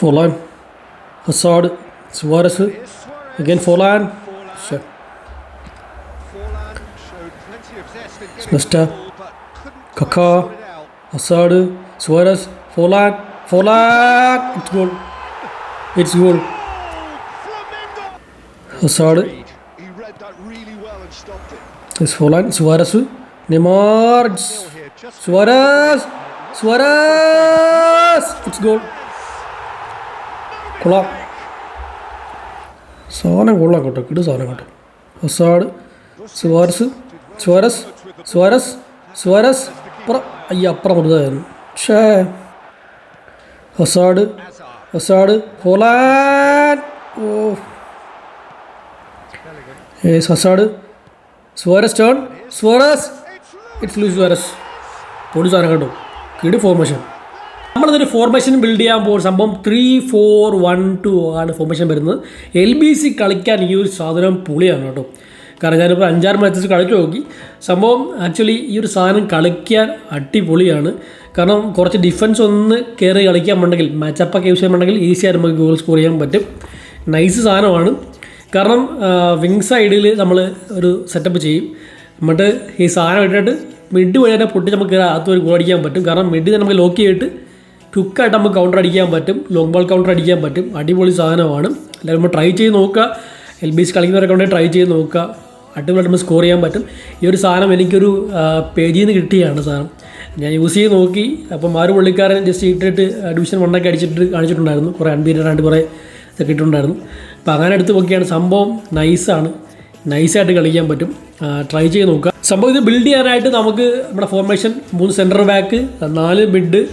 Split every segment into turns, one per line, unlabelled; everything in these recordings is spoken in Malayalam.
Four line, Hazard. Suarez. Again four
Forlan. Shit. Mister.
Kaká. Hazard. Suarez. four line, four line. It's goal. It's goal. Hazard. It's four line. Suarez. Neymar. Suarez. Suarez. It's goal. കൊള്ളാം സാധനം കൊള്ളാം കേട്ടോ കിട്ടും സാധനം കേട്ടോ. Hazard Suarez Suarez Suarez Suarez. അപ്പുറം അയ്യ അപ്പുറം കൊടുത്തായിരുന്നു ഷേ Hazard Hazard ഹോലാൻ oh. Ace Hazard Suarez turn Suarez. It's loose Suarez. പൊടി സാധനം കേട്ടോ കിടി ഫോർമേഷൻ നമ്മളിതൊരു ഫോർമേഷൻ ബിൽഡ് ചെയ്യാൻ പോകുന്ന സംഭവം ത്രീ ഫോർ വൺ ടു ആണ് ഫോർമേഷൻ വരുന്നത്. എൽ ബി സി കളിക്കാൻ ഈ ഒരു സാധനം പുളിയാണ് കേട്ടോ. കാരണം ഞാനിപ്പോൾ അഞ്ചാറ് മാച്ചസ് കളിച്ചു നോക്കി. സംഭവം ആക്ച്വലി ഈ ഒരു സാധനം കളിക്കാൻ അടിപൊളിയാണ്. കാരണം കുറച്ച് ഡിഫൻസ് ഒന്ന് കയറി കളിക്കാൻ ഉണ്ടെങ്കിൽ മാച്ചപ്പൊക്കെ യൂസ് ചെയ്യാൻ ഈസി ആയിട്ട് നമുക്ക് ഗോൾ സ്കോർ ചെയ്യാൻ പറ്റും. നൈസ് സാധനമാണ്. കാരണം വിങ് സൈഡിൽ നമ്മൾ ഒരു സെറ്റപ്പ് ചെയ്യും. എന്നിട്ട് ഈ സാധനം ഇട്ടിട്ട് മിഡ് വഴി തന്നെ പൊട്ടി നമുക്ക് അകത്ത് ഒരു ഗോൾ അടിക്കാൻ പറ്റും. കാരണം മിഡ് നമുക്ക് ലോക്ക് ചെയ്തിട്ട് ക്വിക്കായിട്ട് നമുക്ക് കൗണ്ടർ അടിക്കാൻ പറ്റും. ലോങ് ബോൾ കൗണ്ടർ അടിക്കാൻ പറ്റും. അടിപൊളി സാധനമാണ്. എല്ലാവരും നമ്മൾ ട്രൈ ചെയ്ത് നോക്കുക. എൽ ബി എസ് കളിക്കുന്നവരൊക്കെ ട്രൈ ചെയ്ത് നോക്കുക. അടിപൊളിയായിട്ട് നമുക്ക് സ്കോർ ചെയ്യാൻ പറ്റും. ഈ ഒരു സാധനം എനിക്കൊരു പേജിൽ നിന്ന് കിട്ടിയാണ് സാധനം. ഞാൻ യൂസ് ചെയ്ത് നോക്കി. അപ്പം ആറ് പുള്ളിക്കാരൻ ജസ്റ്റ് ഇട്ടിട്ട് ഡിവിഷൻ വണ്ണൊക്കെ അടിച്ചിട്ട് കാണിച്ചിട്ടുണ്ടായിരുന്നു. കുറേ അൺബീറ്റഡായിട്ട് കുറേ ഇതൊക്കെ ഇട്ടിട്ടുണ്ടായിരുന്നു. അപ്പോൾ അങ്ങനെ എടുത്ത് നോക്കിയാണ്. സംഭവം നൈസാണ് നൈസായിട്ട് കളിക്കാൻ പറ്റും. ട്രൈ ചെയ്ത് നോക്കുക. സംഭവം ഇത് ബിൽഡ് ചെയ്യാനായിട്ട് നമുക്ക് നമ്മുടെ ഫോർമേഷൻ മൂന്ന് സെന്റർ ബാക്ക് നാല് മിഡ്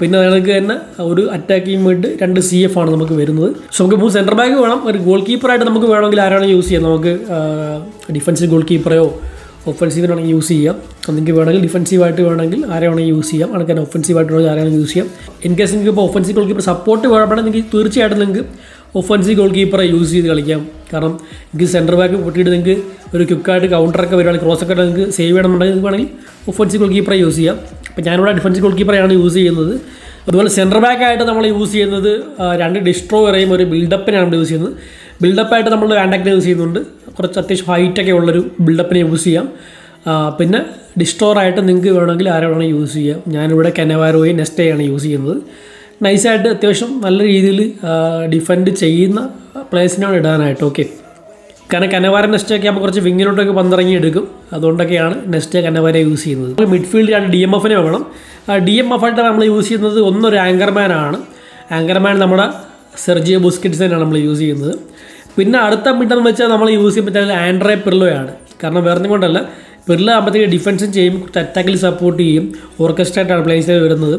പിന്നെ നിങ്ങൾക്ക് തന്നെ ഒരു അറ്റാക്കിങ് മിഡ് രണ്ട് സി എഫ് ആണ് നമുക്ക് വരുന്നത്. സോ നമുക്ക് മൂന്ന് സെന്റർ ബാക്ക് വേണം. ഒരു ഗോൾ കീപ്പറായിട്ട് നമുക്ക് വേണമെങ്കിൽ ആരാണ് യൂസ് ചെയ്യാം. നമുക്ക് ഡിഫൻസീവ് ഗോൾ കീപ്പറെയോ ഒഫൻസീവിനാണെങ്കിൽ യൂസ് ചെയ്യാം. നിങ്ങൾക്ക് വേണമെങ്കിൽ ഡിഫൻസീവായിട്ട് വേണമെങ്കിൽ ആരെ യൂസ് ചെയ്യാം. അല്ലെങ്കിൽ ഒഫൻസീവായിട്ട് വേണമെങ്കിൽ ആരാണെങ്കിൽ യൂസ് ചെയ്യാം. ഇൻ കേസ് നിങ്ങൾക്ക് ഇപ്പോൾ ഒഫൻസീവ് ഗോൾ കീപ്പർ സപ്പോർട്ട് വേണമെങ്കിൽ നിങ്ങൾക്ക് തീർച്ചയായിട്ടും നിങ്ങൾക്ക് ഒഫൻസീവ് ഗോൾ കീപ്പറെ യൂസ് ചെയ്ത് കളിക്കാം. കാരണം നിങ്ങൾക്ക് സെന്റർ ബാക്ക് പൊട്ടിയിട്ട് നിങ്ങൾക്ക് ഒരു ക്വിക്കായിട്ട് കൗണ്ടറൊക്കെ വരുവാണെങ്കിൽ ക്രോസ് ഒക്കെ നിങ്ങൾക്ക് സേവ് ചെയ്യണമെന്നുണ്ടെങ്കിൽ വേണമെങ്കിൽ ഒഫൻസീവ് ഗോൾ കീപ്പറെ യൂസ് ചെയ്യാം. അപ്പോൾ ഞാനിവിടെ ഡിഫൻസ് ഗോൾ കീപ്പറെയാണ് യൂസ് ചെയ്യുന്നത്. അതുപോലെ സെന്റർ ബാക്കായിട്ട് നമ്മൾ യൂസ് ചെയ്യുന്നത് രണ്ട് ഡിസ്ട്രോയറേയും ഒരു ബിൽഡപ്പിനെയാണ് നമ്മൾ യൂസ് ചെയ്യുന്നത്. ബിൽഡപ്പായിട്ട് നമ്മൾ ആൻഡാക്കിനെ യൂസ് ചെയ്യുന്നുണ്ട്. കുറച്ച് അത്യാവശ്യം ഹൈറ്റൊക്കെ ഉള്ളൊരു ബിൽഡപ്പിനെ യൂസ് ചെയ്യാം. പിന്നെ ഡിസ്ട്രോറായിട്ട് നിങ്ങൾക്ക് വേണമെങ്കിൽ ആരെ വേണമെങ്കിൽ യൂസ് ചെയ്യാം. ഞാനിവിടെ കെനവാരോയും നെസ്റ്റേയാണ് യൂസ് ചെയ്യുന്നത്. നൈസായിട്ട് അത്യാവശ്യം നല്ല രീതിയിൽ ഡിഫെൻഡ് ചെയ്യുന്ന പ്ലേസിനാണ് ഇടാനായിട്ട്. ഓക്കെ കാരണം കനവാര നെസ്റ്റൊക്കെ ആകുമ്പോൾ കുറച്ച് വിങ്ങിലോട്ടൊക്കെ പന്തിറങ്ങി എടുക്കും അതുകൊണ്ടൊക്കെയാണ് നെസ്റ്റ് കനവാര യൂസ് ചെയ്യുന്നത്. മിഡ്ഫീൽഡിലാണ് ഡി എം എഫിനെ വേണം. ഡി എം എഫ് ആയിട്ട് നമ്മൾ യൂസ് ചെയ്യുന്നത് ഒന്നൊരു ആങ്കർമാനാണ് ആങ്കർമാൻ നമ്മുടെ സെർജിയോ ബുസ്കിറ്റ്സിനാണ് നമ്മൾ യൂസ് ചെയ്യുന്നത്. പിന്നെ അടുത്ത മിഡെന്ന് വെച്ചാൽ നമ്മൾ യൂസ് ചെയ്യാൻ പറ്റുന്നത് ആൻഡ്രേ പിർലോയാണ് കാരണം വേറെ കൊണ്ടല്ല പിർല ആകുമ്പോഴത്തേക്ക് ഡിഫൻസും ചെയ്യും അറ്റാക്കിൽ സപ്പോർട്ട് ചെയ്യും ഓർക്കസ്ട്രേറ്റാണ് പ്ലേസിൽ വരുന്നത്.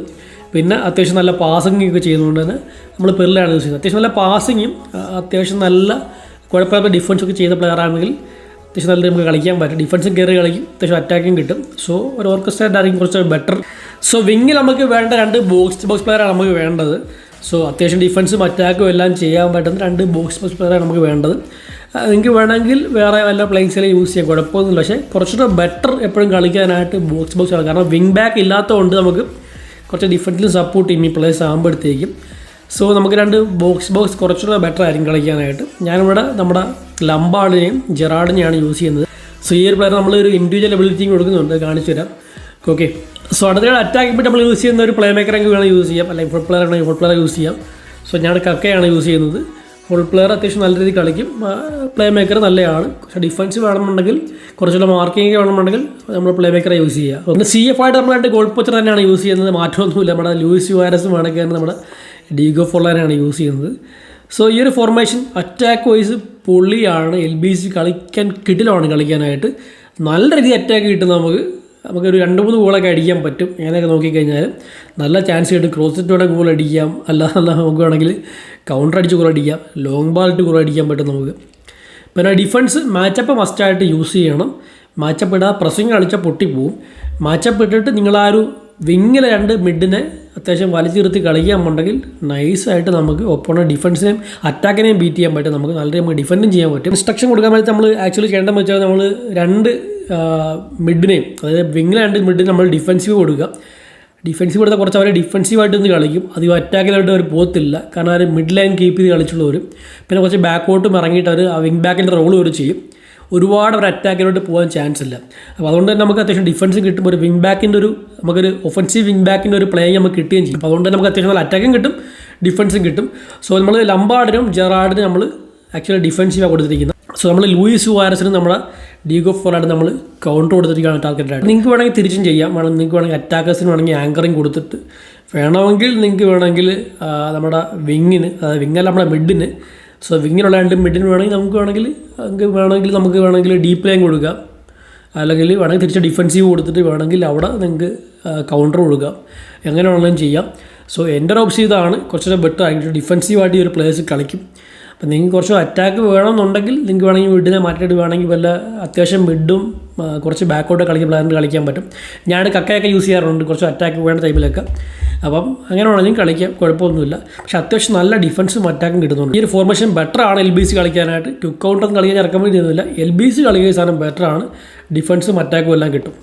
പിന്നെ അത്യാവശ്യം നല്ല പാസിംഗ് ഒക്കെ ചെയ്യുന്നതുകൊണ്ട് തന്നെ നമ്മൾ പെറിലാണ് യൂസ് ചെയ്യുന്നത്. അത്യാവശ്യം നല്ല പാസിങ്ങും അത്യാവശ്യം നല്ല കുഴപ്പമില്ലാത്ത ഡിഫൻസ് ഒക്കെ ചെയ്ത പ്ലെയർ ആണെങ്കിൽ അത്യാവശ്യം നല്ല നമുക്ക് കളിക്കാൻ പറ്റും. ഡിഫൻസും കയറി കളിക്കും. അത്യാവശ്യം അറ്റാക്കും കിട്ടും. സോ ഒരു ഓർക്കസ്ട്രേറ്റ് ആയിരിക്കും കുറച്ച് ബെറ്റർ സോ വിങ്ങിൽ നമുക്ക് വേണ്ട രണ്ട് ബോക്സ് ബോക്സ് പ്ലെയറാണ് നമുക്ക് വേണ്ടത്. സോ അത്യാവശ്യം ഡിഫൻസും അറ്റാക്കും എല്ലാം ചെയ്യാൻ പറ്റുന്ന രണ്ട് ബോക്സ് ബോക്സ് പ്ലെയറാണ് നമുക്ക് വേണ്ടത്. നിങ്ങൾക്ക് വേണമെങ്കിൽ വേറെ വല്ല പ്ലേസിലും യൂസ് ചെയ്യാം. കുഴപ്പമൊന്നുമില്ല. പക്ഷേ കുറച്ചുകൂടെ ബെറ്റർ എപ്പോഴും കളിക്കാനായിട്ട് ബോക്സ് ബോക്സ് ആണ് കാരണം വിങ് ബാക്ക് ഇല്ലാത്തതുകൊണ്ട് നമുക്ക് കുറച്ച് ഡിഫൻസിലും സപ്പോർട്ട് ചെയ്യും ഈ പ്ലേസ് ആകുമ്പോഴത്തേക്കും. സോ നമുക്ക് രണ്ട് ബോക്സ് ബോക്സ് കുറച്ചുകൂടെ ബെറ്റർ ആയിരിക്കും കളിക്കാനായിട്ട്. ഞാനിവിടെ നമ്മുടെ ലംബാളിനെയും ജെറാഡിനെയാണ് യൂസ് ചെയ്യുന്നത്. സോ ഈ ഒരു പ്ലെയർ നമ്മൾ ഒരു ഇൻഡിവിജ്വൽ എബിലിറ്റിയും കൊടുക്കുന്നുണ്ട് കാണിച്ചു തരാം. ഓക്കെ സോ അടുത്ത അറ്റാക്ക് ഇപ്പോൾ നമ്മൾ യൂസ് ചെയ്യുന്ന ഒരു പ്ലേ മേക്കറെങ്കിൽ വേണം യൂസ് ചെയ്യാം. അല്ലെങ്കിൽ ഫുൾ പ്ലെയർ ആണെങ്കിൽ ഫുൾ പ്ലെയർ യൂസ് ചെയ്യാം. സോ ഞാൻ കക്കയാണ് യൂസ് ചെയ്യുന്നത്. ഫുൾ പ്ലെയർ അത്യാവശ്യം നല്ല രീതിയിൽ കളിക്കും. പ്ലേ മേക്കർ നല്ലതാണ് പക്ഷേ ഡിഫൻസ് വേണമെന്നുണ്ടെങ്കിൽ കുറച്ചുകൂടെ മാർക്കിംഗ് വേണമെന്നുണ്ടെങ്കിൽ നമ്മൾ പ്ലേ മേക്കറെ യൂസ് ചെയ്യുക. ഒന്ന് സി എഫ് ആയിട്ട് നമ്മൾ രണ്ട് ഗോൾ പോച്ചർ തന്നെയാണ് യൂസ് ചെയ്യുന്നത്. മാറ്റമൊന്നുമില്ല. നമ്മുടെ ലൂയിസ് യുവാരസും വേണമെങ്കിൽ നമ്മുടെ ഡീഗോ ഫോളാനാണ് യൂസ് ചെയ്യുന്നത്. സോ ഈ ഒരു ഫോർമേഷൻ അറ്റാക്ക് വൈസ് പൊള്ളിയാണ് എൽ ബി സി കളിക്കാൻ കിട്ടിലാണ് കളിക്കാനായിട്ട്. നല്ല രീതിയിൽ അറ്റാക്ക് കിട്ടും നമുക്ക്. നമുക്കൊരു രണ്ട് മൂന്ന് ഗോളൊക്കെ അടിക്കാൻ പറ്റും. അങ്ങനെയൊക്കെ നോക്കിക്കഴിഞ്ഞാൽ നല്ല ചാൻസ് കിട്ടും. ക്രോസ് സെറ്റോടെ ഗോൾ അടിക്കാം. അല്ലാതെ നോക്കുകയാണെങ്കിൽ കൗണ്ടർ അടിച്ച് ഗോൾ അടിക്കാം. ലോങ് ബാളിട്ട് ഗോൾ അടിക്കാൻ പറ്റും നമുക്ക്. പിന്നെ ഡിഫൻസ് മാച്ചപ്പ് മസ്റ്റായിട്ട് യൂസ് ചെയ്യണം. മാച്ചപ്പ് ഇടാ പ്രസിംഗ് കളിച്ചാൽ പൊട്ടിപ്പോവും മാച്ചപ്പ് ഇട്ടിട്ട് നിങ്ങൾ ആ ഒരു വിങ്ങിലെ രണ്ട് മിഡിനെ അത്യാവശ്യം വലിച്ചു നിർത്തി കളിക്കാന്നുണ്ടെങ്കിൽ നൈസായിട്ട് നമുക്ക് ഒപ്പം ഡിഫൻസിനെയും അറ്റാക്കിനെയും ബീറ്റ് ചെയ്യാൻ പറ്റും. നമുക്ക് നല്ല നമുക്ക് ഡിഫൻഡും ചെയ്യാൻ പറ്റും. ഇൻസ്ട്രക്ഷൻ കൊടുക്കാൻ വേണ്ടി നമ്മൾ ആക്ച്വലി ചെയ്യേണ്ടതെന്ന് വെച്ചാൽ നമ്മൾ രണ്ട് മിഡിനെയും അതായത് വിങ്ങിലാണ്ട് മിഡിന് നമ്മൾ ഡിഫൻസീവ് കൊടുക്കുക. ഡിഫൻസീവ് കൊടുത്താൽ കുറച്ച് അവർ ഡിഫൻസീവായിട്ട് നിന്ന് കളിക്കും. അധികം അറ്റാക്കിലായിട്ട് അവർ പോകത്തില്ല. കാരണം അവർ മിഡ് ലൈൻ കീപ്പ് ചെയ്ത് കളിച്ചുള്ളവർ പിന്നെ കുറച്ച് ബാക്കോട്ടും ഇറങ്ങിയിട്ട് അവർ ആ വിങ് ബാക്കിന്റെ റോൾ അവർ ചെയ്യും. ഒരുപാട് അവർ അറ്റാക്കിലോട്ട് പോകാൻ ചാൻസ് ഇല്ല. അപ്പോൾ അതുകൊണ്ട് തന്നെ നമുക്ക് അത്യാവശ്യം ഡിഫൻസ് കിട്ടും ഒരു വിങ് ബാക്കിന്റെ ഒരു നമുക്കൊരു ഒഫൻസീവ് വിങ് ബാക്കിന്റെ ഒരു പ്ലേയിങ് നമുക്ക് കിട്ടുകയും ചെയ്യും. അപ്പോൾ അതുകൊണ്ട് തന്നെ നമുക്ക് അത്യാവശ്യം നല്ല അറ്റാക്കും കിട്ടും ഡിഫൻസും കിട്ടും. സോ നമ്മൾ ലംബാർഡിനും ജെറാർഡിനും നമ്മൾ ആക്ച്വലി ഡിഫൻസീവാണ് കൊടുത്തിരിക്കുന്നത്. സോ നമ്മൾ ലൂയിസ് വാരസിനും നമ്മുടെ ഡീഗോ ഫോറായിട്ട് നമ്മൾ കൗണ്ടർ കൊടുത്തിരിക്കുകയാണ് ടാർഗറ്റായിട്ട് നിങ്ങൾക്ക് വേണമെങ്കിൽ തിരിച്ചും ചെയ്യാം. വേണം നിങ്ങൾക്ക് വേണമെങ്കിൽ അറ്റാക്കേഴ്സിന് വേണമെങ്കിൽ ആങ്കറിങ് കൊടുത്തിട്ട്. വേണമെങ്കിൽ നിങ്ങൾക്ക് വേണമെങ്കിൽ നമ്മുടെ വിങ്ങിന് അതായത് വിങ്ങല്ല നമ്മുടെ മിഡിന് സോ വിങ്ങിനുള്ള രണ്ട് മിഡിന് വേണമെങ്കിൽ നമുക്ക് വേണമെങ്കിൽ നമുക്ക് വേണമെങ്കിൽ നമുക്ക് വേണമെങ്കിൽ ഡീപ്പ് ലൈൻ കൊടുക്കാം. അല്ലെങ്കിൽ വേണമെങ്കിൽ തിരിച്ച് ഡിഫൻസീവ് കൊടുത്തിട്ട് വേണമെങ്കിൽ അവിടെ നിങ്ങൾക്ക് കൗണ്ടർ കൊടുക്കാം. എങ്ങനെ വേണമെങ്കിലും ചെയ്യാം. സോ എന്റെ ഒരു ഓപ്ഷൻ ഇതാണ് കുറച്ചുകൂടെ ബെറ്റർ ആയിട്ട് ഡിഫൻസീവായിട്ട് ഈ ഒരു പ്ലേയേഴ്സ് കളിക്കും. അപ്പം നിങ്ങൾക്ക് കുറച്ച് അറ്റാക്ക് വേണമെന്നുണ്ടെങ്കിൽ നിങ്ങൾക്ക് വേണമെങ്കിൽ മിഡിനെ മാറ്റിയിട്ട് വേണമെങ്കിൽ വല്ല അത്യാവശ്യം മിഡും കുറച്ച് ബാക്കോട്ട് കളിക്കുന്ന പ്ലെയറിന് കളിക്കാൻ പറ്റും. ഞാൻ കക്കയൊക്കെ യൂസ് ചെയ്യാറുണ്ട് കുറച്ച് അറ്റാക്ക് വേണ്ട ടൈമിലൊക്കെ അപ്പം അങ്ങനെ വേണമെങ്കിൽ കളിക്കാം കുഴപ്പമൊന്നുമില്ല. പക്ഷേ അത്യാവശ്യം നല്ല ഡിഫൻസും അറ്റാക്കും കിട്ടുന്നുണ്ട്. ഈ ഒരു ഫോർമേഷൻ ബെറ്റർ ആണ് എൽ ബി സി കളിക്കാനായിട്ട്. ടു കൗണ്ടർ കളിക്കാൻ റെക്കമെൻഡ് ചെയ്യുന്നില്ല എൽ ബി സി കളിക്കുന്ന സാധനം ബെറ്റർ ആണ്. ഡിഫൻസും അറ്റാക്കും എല്ലാം കിട്ടും.